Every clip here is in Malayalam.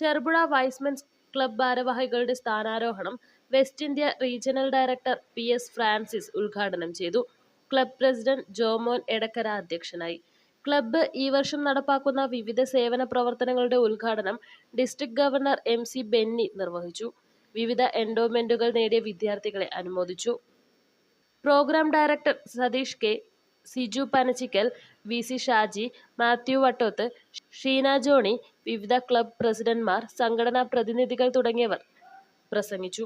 ചെറുപുഴ വൈസ്മെൻസ് ക്ലബ് ഭാരവാഹികളുടെ സ്ഥാനാരോഹണം West India regional director P S Francis ഉദ്ഘാടനം ചെയ്തു. ക്ലബ് പ്രസിഡന്റ് ജോമോൻ എടക്കര അധ്യക്ഷനായി. ക്ലബ്ബ് ഈ വർഷം നടപ്പാക്കുന്ന വിവിധ സേവന പ്രവർത്തനങ്ങളുടെ ഉദ്ഘാടനം district governor M C Benny നിർവഹിച്ചു. വിവിധ എൻഡോമെന്റുകൾ നേടിയ വിദ്യാർത്ഥികളെ അനുമോദിച്ചു. Program director Satheesh K Siju Panachikkal V C Shaji Mathew Vattoth Sheena Johny വിവിധ ക്ലബ് പ്രസിഡന്റ്മാർ സംഘടനാ പ്രതിനിധികൾ തുടങ്ങിയവർ പ്രസംഗിച്ചു.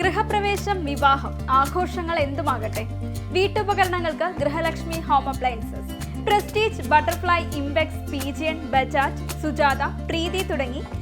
ഗൃഹപ്രവേശം വിവാഹം ആഘോഷങ്ങൾ എന്തുമാകട്ടെ? വീട്ടുപകരണങ്ങൾക്ക് Grihalakshmi home appliances Prestige Butterfly Imbex Pigeon Bajaj Sujata Preethi തുടങ്ങി